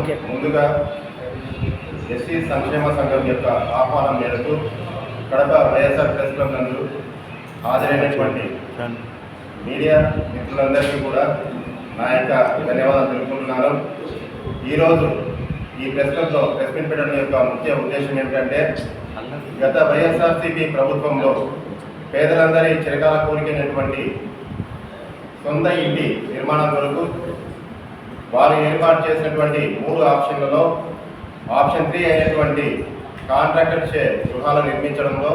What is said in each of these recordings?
Okay. Okay ముందుగా SC సంక్షేమ సంఘం యొక్క ఆహ్వానం మేరకు కడప వైఎస్ఆర్ ప్రెస్ క్లబ్ నందు హాజరైనటువంటి మీడియా మిత్రులందరికీ కూడా నా యొక్క ధన్యవాదాలు తెలుపుకుంటున్నాను. ఈరోజు ఈ ప్రెస్ క్లబ్లో ప్రెస్ మీట్ పెట్టడం యొక్క ముఖ్య ఉద్దేశం ఏమిటంటే గత వైఎస్ఆర్సీపీ ప్రభుత్వంలో పేదలందరి చిరకాల కోరికైనటువంటి సొంత ఇంటి నిర్మాణం కొరకు వారు ఏర్పాటు చేసినటువంటి మూడు ఆప్షన్లలో ఆప్షన్ త్రీ అయినటువంటి కాంట్రాక్టర్ చే గృహాలు నిర్మించడంలో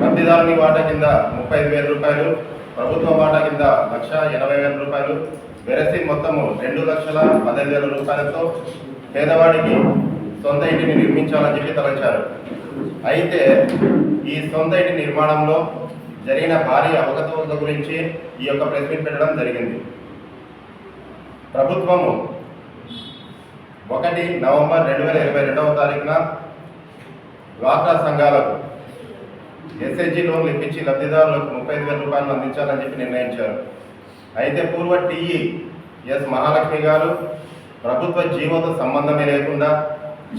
లబ్ధిదారుని వాటా కింద ముప్పై ఐదు వేల రూపాయలు ప్రభుత్వ వాటా కింద లక్ష ఎనభై వేల రూపాయలు వెరసి మొత్తము రెండు లక్షల పదహైదు వేల రూపాయలతో పేదవాడికి సొంత ఇంటిని నిర్మించాలని చెప్పి తలంచారు. అయితే ఈ సొంత ఇంటి నిర్మాణంలో జరిగిన భారీ అవగతవకల గురించి ఈ యొక్క ప్రెస్ మీట్ పెట్టడం జరిగింది. ప్రభుత్వము ఒకటి నవంబర్ రెండు వేల ఇరవై రెండవ తారీఖున డ్వాక్రా సంఘాలకు ఎస్హెచ్జి లోన్లు ఇప్పించి లబ్ధిదారులకు ముప్పై ఐదు వేల రూపాయలు అందించాలని చెప్పి నిర్ణయించారు. అయితే పూర్వ టీఈ ఎస్ మహాలక్ష్మి గారు ప్రభుత్వ జీవోతో సంబంధమే లేకుండా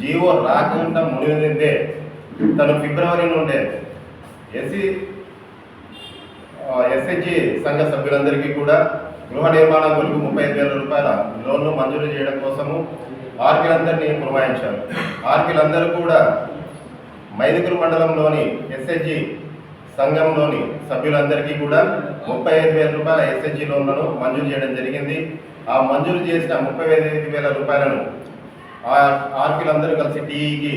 జీవో రాకుండా మునిగిందే తను ఫిబ్రవరి నుండే ఎస్సీ ఎస్హెచ్జి సంఘ సభ్యులందరికీ కూడా గృహ నిర్మాణం కొరకు ముప్పై ఐదు వేల రూపాయల లోన్లు మంజూరు చేయడం కోసము ఆర్పీలందరినీ పురమాయించారు. ఆర్పీలందరూ కూడా మైదుగురు మండలంలోని ఎస్హెచ్జి సంఘంలోని సభ్యులందరికీ కూడా ముప్పై ఐదు వేల రూపాయల ఎస్హెచ్జి లోన్లను మంజూరు చేయడం జరిగింది. ఆ మంజూరు చేసిన ముప్పై ఐదు వేల రూపాయలను ఆర్కిలందరూ ఆర్పీలందరూ కలిసి టీఈకి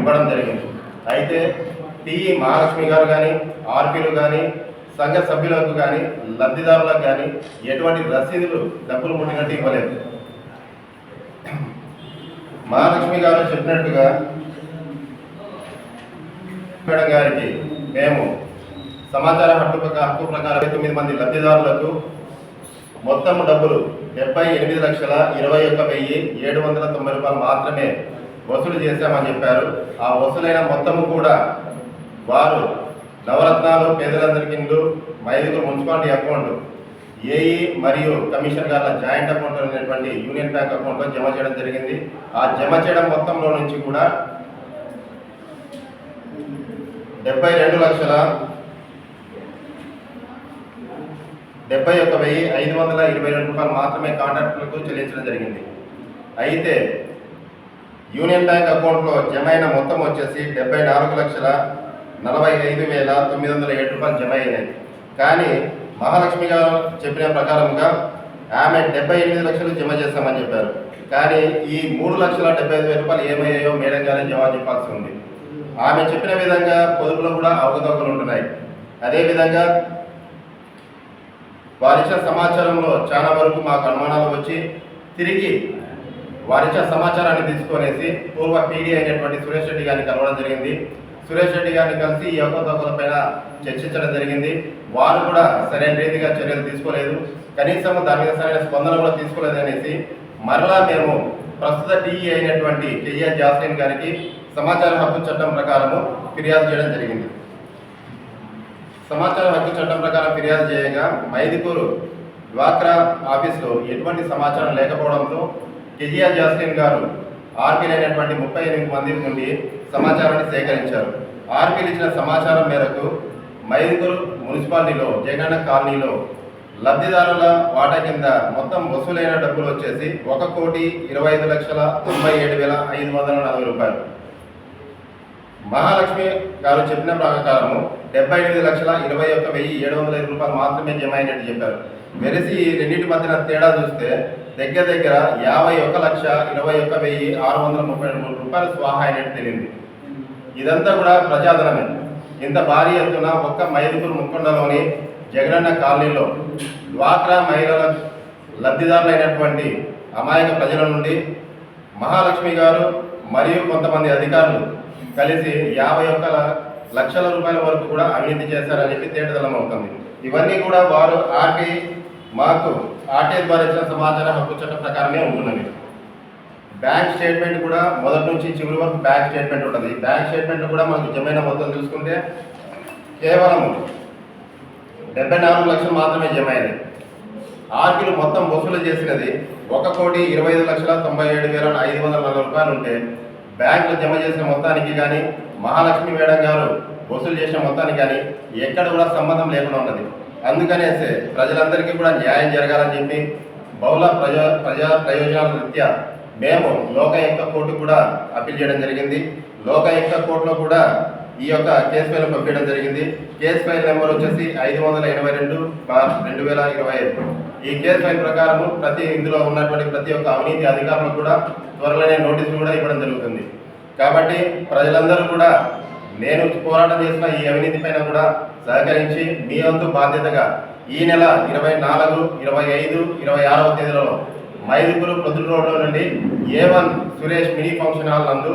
ఇవ్వడం జరిగింది. అయితే టీఈ మహాలక్ష్మి గారు కానీ ఆర్పీలు కానీ సంఘ సభ్యులకు కానీ లబ్ధిదారులకు కానీ ఎటువంటి రసీదులు డబ్బులు ముట్టినట్టు ఇవ్వలేదు. మహాలక్ష్మి గారు చెప్పినట్టుగా మేడం గారికి మేము సమాచార హక్కు హక్కు ప్రకారం తొమ్మిది మంది లబ్ధిదారులకు మొత్తం డబ్బులు డెబ్బై ఎనిమిది లక్షల ఇరవై ఒక్క వెయ్యి ఏడు వందల తొంభై రూపాయలు మాత్రమే వసూలు చేశామని చెప్పారు. ఆ వసూలైన మొత్తము కూడా వారు నవరత్నాలు పేదలందరికీ ఇండ్లు మైదుగురు మున్సిపాలిటీ అకౌంట్ ఏఈ మరియు కమిషన్ గారి జాయింట్ అకౌంట్ అనేటువంటి యూనియన్ బ్యాంక్ అకౌంట్లో జమ చేయడం జరిగింది. ఆ జమ చేయడం మొత్తంలో నుంచి కూడా డెబ్బై రెండు లక్షల డెబ్బై ఒక్క వెయ్యి ఐదు వందల ఇరవై రెండు రూపాయలు మాత్రమే కాంట్రాక్టులకు చెల్లించడం జరిగింది. అయితే యూనియన్ బ్యాంక్ అకౌంట్లో జమ అయిన మొత్తం వచ్చేసి డెబ్బై నాలుగు లక్షల నలభై ఐదు వేల తొమ్మిది వందల ఏడు రూపాయలు జమ అయినాయి. కానీ మహాలక్ష్మి గారు చెప్పిన ప్రకారంగా ఆమె డెబ్బై ఎనిమిది లక్షలు జమ చేస్తామని చెప్పారు. కానీ ఈ మూడు లక్షల డెబ్బై ఐదు వేల రూపాయలు ఏమయ్యాయో మేడం గారే జమ చెప్పాల్సి ఉంది. ఆమె చెప్పిన విధంగా పొదుపులో కూడా అవకతవకలు ఉంటున్నాయి. అదేవిధంగా వారిచ్చిన సమాచారంలో చాలా వరకు మాకు అనుమానాలు వచ్చి తిరిగి వారిచ్చిన సమాచారాన్ని తీసుకొనేసి పూర్వ పీడీ అయినటువంటి సురేష్ రెడ్డి గారిని కలవడం జరిగింది. సురేష్ రెడ్డి గారిని కలిసి ఈ అవకతవకల పైన చర్చించడం జరిగింది. వారు కూడా సరైన రీతిగా చర్యలు తీసుకోలేదు. కనీసం దాని మీద సరైన స్పందన కూడా తీసుకోలేదు అనేసి మరలా మేము ప్రస్తుత టీఈ అయినటువంటి కేఆర్ జాస్లిన్ గారికి సమాచార హక్కు చట్టం ప్రకారము ఫిర్యాదు చేయడం జరిగింది. సమాచార హక్కు చట్టం ప్రకారం ఫిర్యాదు చేయగా మైదిపూరు డ్వాక్రా ఆఫీస్లో ఎటువంటి సమాచారం లేకపోవడంతో కేజీఆర్ జాస్లిన్ గారు ఆర్పీలు అయినటువంటి ముప్పై ఎనిమిది మంది నుండి సమాచారాన్ని సేకరించారు. ఆర్పీలు ఇచ్చిన సమాచారం మేరకు మైదుకూరు మున్సిపాలిటీలో జగన్ కాలనీలో లబ్ధిదారుల వాటా కింద మొత్తం వసూలైన డబ్బులు వచ్చేసి ఒక కోటి ఇరవై ఐదు లక్షల తొంభై ఏడు వేల ఐదు వందల నలభై రూపాయలు. మహాలక్ష్మి గారు చెప్పిన ప్రకారము డెబ్బై ఎనిమిది లక్షల ఇరవై ఒక్క వెయ్యి ఏడు వందల ఐదు రూపాయలు మాత్రమే జమ అయినట్టు చెప్పారు. వెరసి ఈ రెండింటి మధ్యన తేడా చూస్తే దగ్గర దగ్గర యాభై ఒక లక్ష ఇరవై ఒక్క వెయ్యి ఆరు వందల ముప్పై మూడు రూపాయలు స్వాహా అయినట్టు తెలియంది. ఇదంతా కూడా ప్రజాధనమే ఇంత భారీ ఎత్తున ఒక్క మైదుపూర్ ముక్కొండలోని జగనన్న కాలనీలో డ్వాక్రా మహిళల లబ్ధిదారులైనటువంటి అమాయక ప్రజల నుండి మహాలక్ష్మి గారు మరియు కొంతమంది అధికారులు కలిసి యాభై ఒక్క లక్షల రూపాయల వరకు కూడా అవినీతి చేశారని చెప్పి తేటదలం అవుతుంది. ఇవన్నీ కూడా వారు ఆర్టీ మాకు ఆర్టీఐ ద్వారా ఇచ్చిన సమాచార హక్కు చట్టం ప్రకారమే ఉంటున్నవి బ్యాంక్ స్టేట్మెంట్ కూడా మొదటి నుంచి చివరి వరకు బ్యాంక్ స్టేట్మెంట్ ఉంటుంది. ఈ బ్యాంక్ స్టేట్మెంట్ కూడా మనకు నిజమైన మొత్తం చూసుకుంటే కేవలం డెబ్బై నాలుగు లక్షలు మాత్రమే జమ అయింది ఆర్కిలు మొత్తం వసూలు చేసినది ఒక కోటి ఇరవై ఐదు లక్షల తొంభై ఏడు వేల ఐదు వందల నలభై రూపాయలు ఉంటే బ్యాంకులు జమ చేసిన మొత్తానికి కానీ మహాలక్ష్మి మేడం గారు వసూలు చేసిన మొత్తానికి కానీ ఎక్కడ కూడా సంబంధం లేకుండా ఉన్నది. అందుకనేసే ప్రజలందరికీ కూడా న్యాయం జరగాలని చెప్పి బహుళ ప్రజా ప్రజా ప్రయోజనాల రీత్యా మేము లోకాయుక్త కోర్టు కూడా అప్పీల్ చేయడం జరిగింది. లోకాయుక్త కోర్టులో కూడా ఈ యొక్క కేసు ఫైల్ పంపించడం జరిగింది. కేసు ఫైల్ నెంబర్ వచ్చేసి ఐదు వందల ఎనభై రెండు బార్ రెండు వేల ఇరవై ఐదు. ఈ కేసు ఫైల్ ప్రకారము ప్రతి ఇందులో ఉన్నటువంటి ప్రతి ఒక్క అవినీతి అధికారులకు కూడా త్వరలోనే నోటీసులు కూడా ఇవ్వడం జరుగుతుంది. కాబట్టి ప్రజలందరూ కూడా నేను పోరాటం చేసిన ఈ అవినీతి పైన కూడా సహకరించి మీ వంతు బాధ్యతగా ఈ నెల ఇరవై నాలుగు ఇరవై ఐదు ఇరవై ఆరవ తేదీలలో మైదుగురు ప్రొద్దు రోడ్లో నుండి A one Suresh mini function hall నందు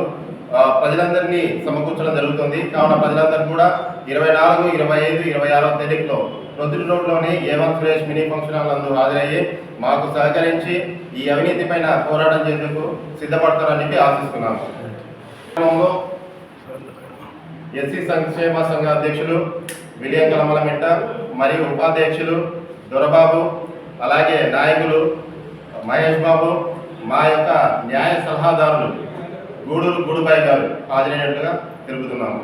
ప్రజలందరినీ సమకూర్చడం జరుగుతుంది. కావున ప్రజలందరూ కూడా ఇరవై నాలుగు ఇరవై ఐదు ఇరవై ఆరవ తేదీలో ప్రొద్దు రోడ్లోని A one Suresh mini function hall నందు హాజరయ్యి మాకు సహకరించి ఈ అవినీతి పైన పోరాటం చేసేందుకు సిద్ధపడతారని ఆశిస్తున్నాము. ఎస్సీ సంక్షేమ సంఘ అధ్యక్షులు విలియం కలమలమిట్ట మరియు ఉపాధ్యక్షులు దొరబాబు అలాగే నాయకులు మహేష్ బాబు మా యొక్క న్యాయ సలహాదారులు గూడూరు గూడుబాయి గారు హాజరైనట్లుగా తెలుపుతున్నాము.